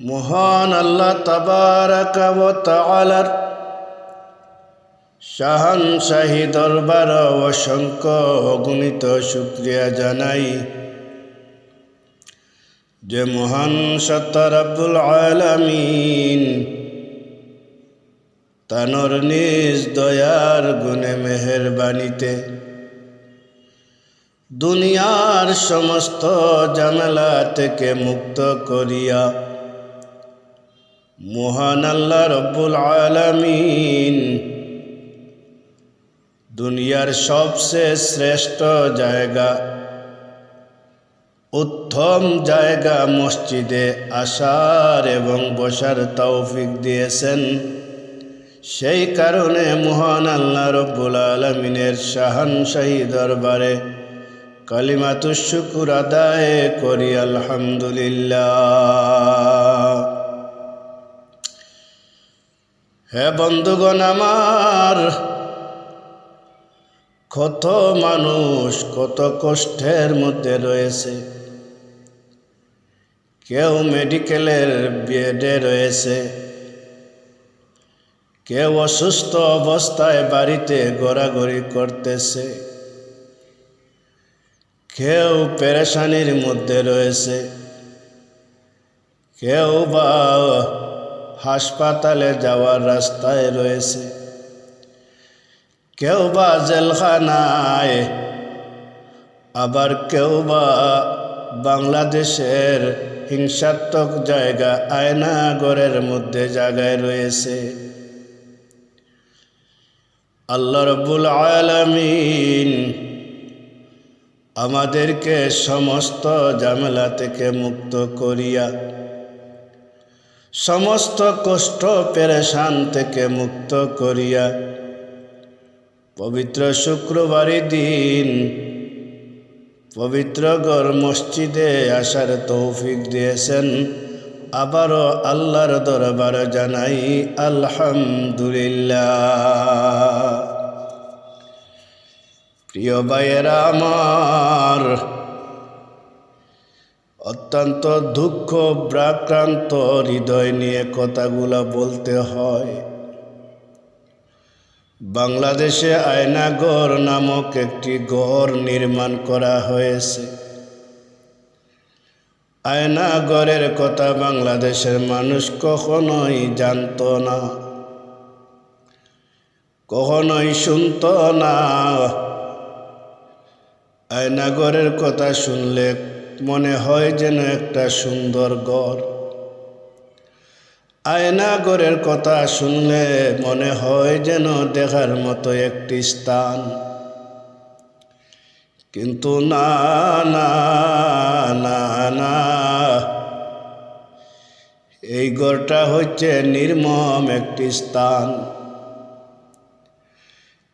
মহান আল্লাহ তাবারাকা ওয়া শাহান শাহী দরবার অসংখ্য অগণিত শুক্রিয়া জানাই। যে মহান সত্তার আব্দুল আলামিন তানর নিজ দয়ার গুণে মেহেরবানিতে দুনিয়ার সমস্ত জামেলা থেকে মুক্ত করিয়া মহান আল্লাহ রব্বুল আলামিন। দুনিয়ার সবচেয়ে শ্রেষ্ঠ জায়গা, উত্তম জায়গা মসজিদে আসার এবং বসার তৌফিক দিয়েছেন। সেই কারণে মহান আল্লাহ রব্বুল আলমিনের শাহানশাহী দরবারে কালিমাতুর শুকুর আদায় করি, আলহামদুলিল্লাহ। হে বন্ধুগণ আমার, কত মানুষ কত কষ্টের মধ্যে রয়েছে। কেউ মেডিকেলের বেডে রয়েছে। কেউ অসুস্থ অবস্থায় বাড়িতে গড়াগড়ি করতেছে। কেউ পেরেশানির মধ্যে রয়েছে। কেউ বা হাসপাতালে যাওয়ার রাস্তায় রয়েছে। কেউ বা জেলখানায়, আবার কেউ বা বাংলাদেশের হিংসাত্মক জায়গা আয়নাগরের মধ্যে জায়গায় রয়েছে। আল্লাহ রব্বুল আলমিন আমাদেরকে সমস্ত ঝামেলা থেকে মুক্ত করিয়া সমস্ত কষ্ট পেরেশান থেকে মুক্ত করিয়া পবিত্র শুক্রবারই দিন পবিত্র গড় মসজিদে আসার তৌফিক দিয়েছেন। আবারও আল্লাহর দরবার জানাই, আলহামদুলিল্লাহ। প্রিয় ভাইয়েরা আমার অত্যন্ত দুঃখ, ব্রাক্রান্ত হৃদয় নিয়ে কথাগুলা বলতে হয়। বাংলাদেশে আয়নাগর নামক একটি গড় নির্মাণ করা হয়েছে। আয়নাগরের কথা বাংলাদেশের মানুষ কখনোই জানত না। কখনোই শুনত না। আয়নাগরের কথা শুনলে মনে হয় যেন একটা সুন্দর গড় আয়নাগরের কথা শুনলে মনে হয় যেন দেখার মতো একটি স্থান। কিন্তু না না না না। এই গড়টা হচ্ছে নির্মম একটি স্থান।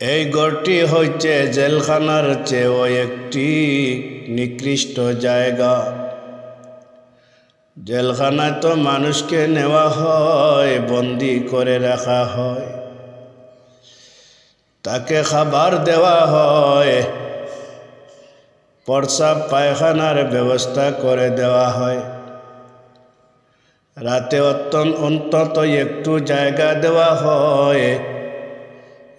এই গড়টি হচ্ছে জেলখানার চেয়েও একটি নিকৃষ্ট জায়গা। জেলখানায় তো মানুষকে নেওয়া হয়, বন্দি করে রাখা হয়। তাকে খাবার দেওয়া হয় প্রসাব পায়খানার ব্যবস্থা করে দেওয়া হয়। রাতে অত্যন্ত অন্তত একটু জায়গা দেওয়া হয়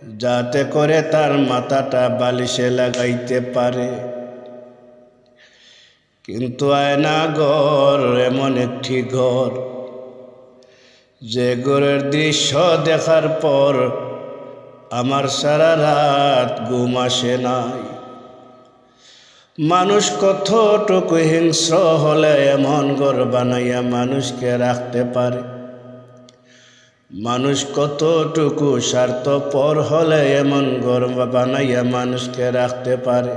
যাতে করে তার মাথাটা বালিশে লাগাইতে পারে। কিন্তু আয়না ঘর, এমন একটি ঘর, যে ঘরের দৃশ্য দেখার পর আমার সারা রাত ঘুম আসে নাই। মানুষ কতটুকু হিংস্র হলে এমন ঘর বানাইয়া মানুষকে রাখতে পারে? মানুষ কতটুকু স্বার্থপর হলে এমন ঘর বানাইয়া মানুষকে রাখতে পারে?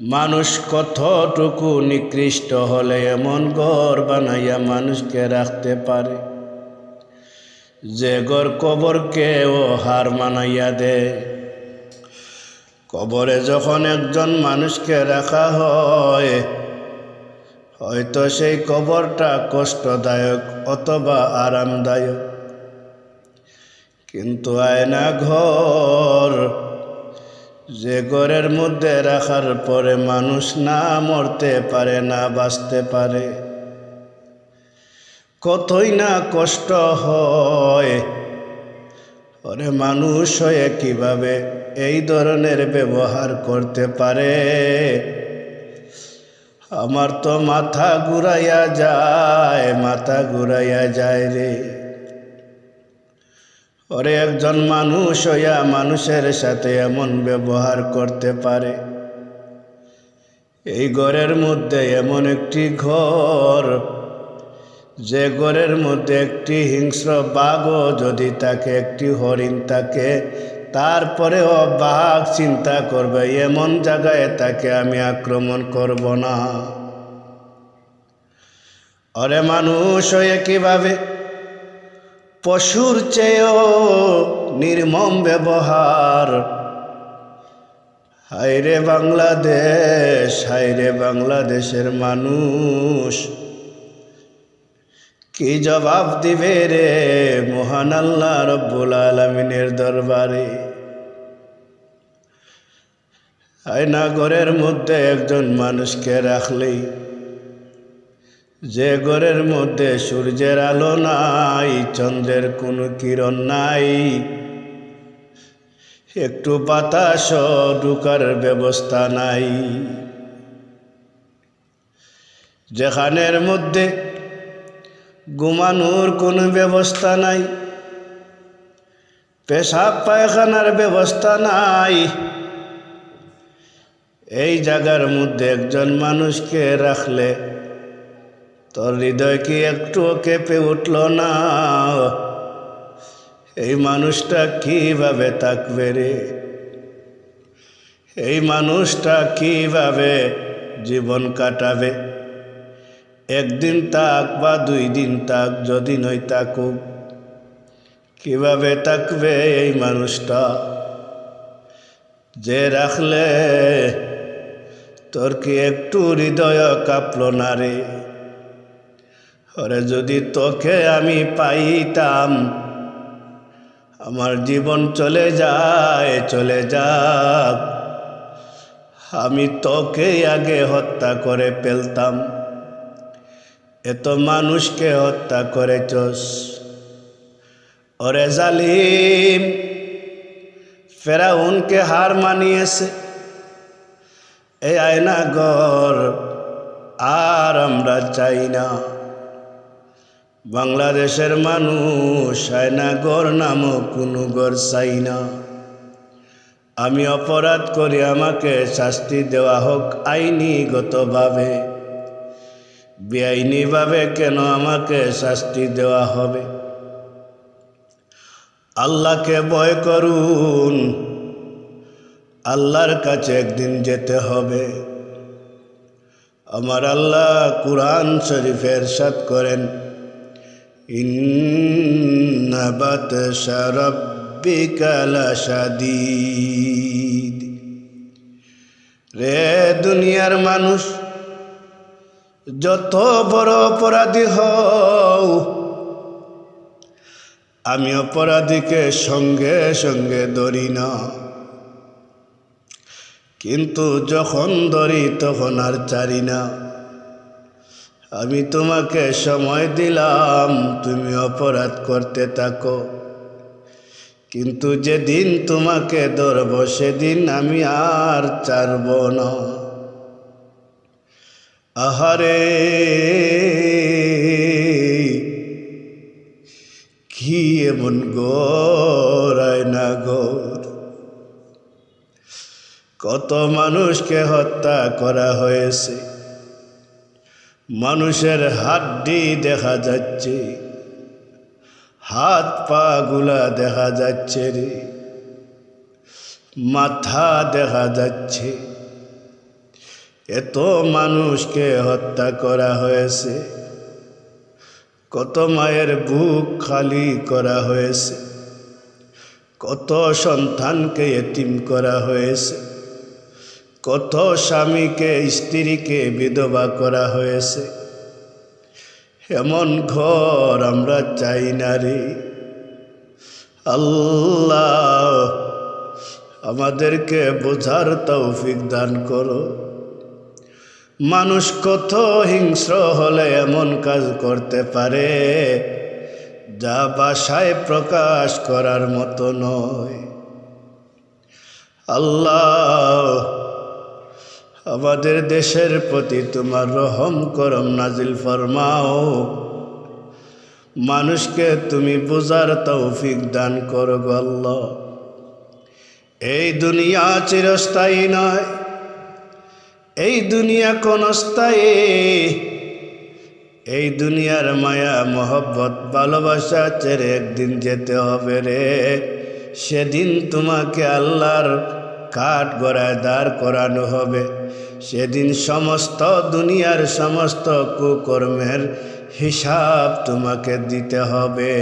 মানুষ কতটুকু নিকৃষ্ট হলে এমন ঘর বানাইয়া মানুষকে রাখতে পারে? যে ঘর ও হার মানাইয়া দেয়। কবরে যখন একজন মানুষকে রাখা হয় হয়তো সেই কবরটা কষ্টদায়ক অথবা আরামদায়ক। কিন্তু আয়না ঘর, যে ঘরের মধ্যে রাখার পরে মানুষ না মরতে পারে, না বাঁচতে পারে। কতই না কষ্ট হয়। ওরে মানুষ হয়ে কীভাবে এই ধরনের ব্যবহার করতে পারে? আমার তো মাথা ঘুরাইয়া যায়, মাথা ঘুরাইয়া যায় রে। ওরে একজন মানুষ হইয়া মানুষের সাথে এমন ব্যবহার করতে পারে। এই ঘরের মধ্যে এমন একটি ঘর, যে ঘরের মধ্যে একটি হিংস্র বাঘও যদি তাকে একটি হরিণ থাকে তারপরেও বাঘ চিন্তা করবে, এমন জায়গায় তাকে আমি আক্রমণ করব না। অরে মানুষ হয়ে কীভাবে? পশুর চেয়েও নির্মম ব্যবহার। হাইরে বাংলাদেশ হাইরে বাংলাদেশের মানুষ। কি জবাব দিবে রে মহান আল্লাহ রব্বুল আলমিনের দরবারে? আয়না ঘরের মধ্যে একজন মানুষকে রাখলেই যে ঘরের মধ্যে সূর্যের আলো নাই, চন্দ্রের কোনো কিরণ নাই, একটু বাতাস ঢুকার ব্যবস্থা নাই। যেখানের মধ্যে ঘুমানোর কোনো ব্যবস্থা নাই। পেশাব পায়খানার ব্যবস্থা নাই। এই জায়গার মধ্যে একজন মানুষকে রাখলে তোর হৃদয় কি একটু কেঁপে উঠল না? এই মানুষটা কীভাবে থাকবে রে? এই মানুষটা কীভাবে জীবন কাটাবে? একদিন তাক বা দুই দিন তাক, যদি নই তাকুক। কীভাবে থাকবে এই মানুষটা? যে রাখলে তোর কি একটু হৃদয় কাঁপল না রে? ওরে যদি তোকে আমি পাইতাম, আমার জীবন চলে যায়, চলে যাক। আমি তোকে আগে হত্যা করে ফেলতাম। এত মানুষকে হত্যা করেছস। ওরে জালিম, ফেরাউনকে হার মানিয়েছে। এই আয়না ঘর আর আমরা চাই না। বাংলাদেশের মানুষ আয়না গড় নামও কোনো গড় চাই না। আমি অপরাধ করি, আমাকে শাস্তি দেওয়া হোক আইনিগতভাবে। বেআইনিভাবে কেন আমাকে শাস্তি দেওয়া হবে? আল্লাহকে ভয় করুন। আল্লাহর কাছে একদিন যেতে হবে। আমার আল্লাহ কুরআন শরীফের সাত করেন ইন্নাবাত সাদিদ রে দুনিয়ার মানুষ যত বড় অপরাধী হও, আমি অপরাধীকে সঙ্গে সঙ্গে ধরি না। কিন্তু যখন ধরি তখন আর চারি না। আমি তোমাকে সময় দিলাম, তুমি অপরাধ করতে থাকো। কিন্তু যেদিন তোমাকে ধরব, সেদিন আমি আর চারব না। আহারে, কি এমন গোরায় না গোর কত মানুষকে হত্যা করা হয়েছে। মানুষের হাড্ডি দেখা যাচ্ছে। হাত পা গুলা দেখা যাচ্ছে রে। মাথা দেখা যাচ্ছে। এত মানুষকে হত্যা করা হয়েছে। কত মায়ের বুক খালি করা হয়েছে। কত সন্তানকে এতিম করা হয়েছে। কত স্বামীকে, স্ত্রীকে বিধবা করা হয়েছে। এমন ঘর আমরা চাই না রে। আল্লাহ আমাদেরকে বোঝার তৌফিক দান করো। মানুষ কত হিংস্র হলে এমন কাজ করতে পারে? যা বাসায় প্রকাশ করার মতো নয়। আল্লাহ, আমাদের দেশের প্রতি তোমার রহম করম নাজিল ফরমাও। মানুষকে তুমি বোঝার তৌফিক দান করো গো আল্লাহ। এই দুনিয়া চিরস্থায়ী নয়। এই দুনিয়া কোন এই দুনিয়ার মায়া, মোহব্বত, ভালোবাসা ছেড়ে একদিন যেতে হবে রে। সেদিন তোমাকে আল্লাহর কাঠ গড়ায় দাঁড় করানো হবে। সেদিন সমস্ত দুনিয়ার সমস্ত কুকর্মের হিসাব তোমাকে দিতে হবে।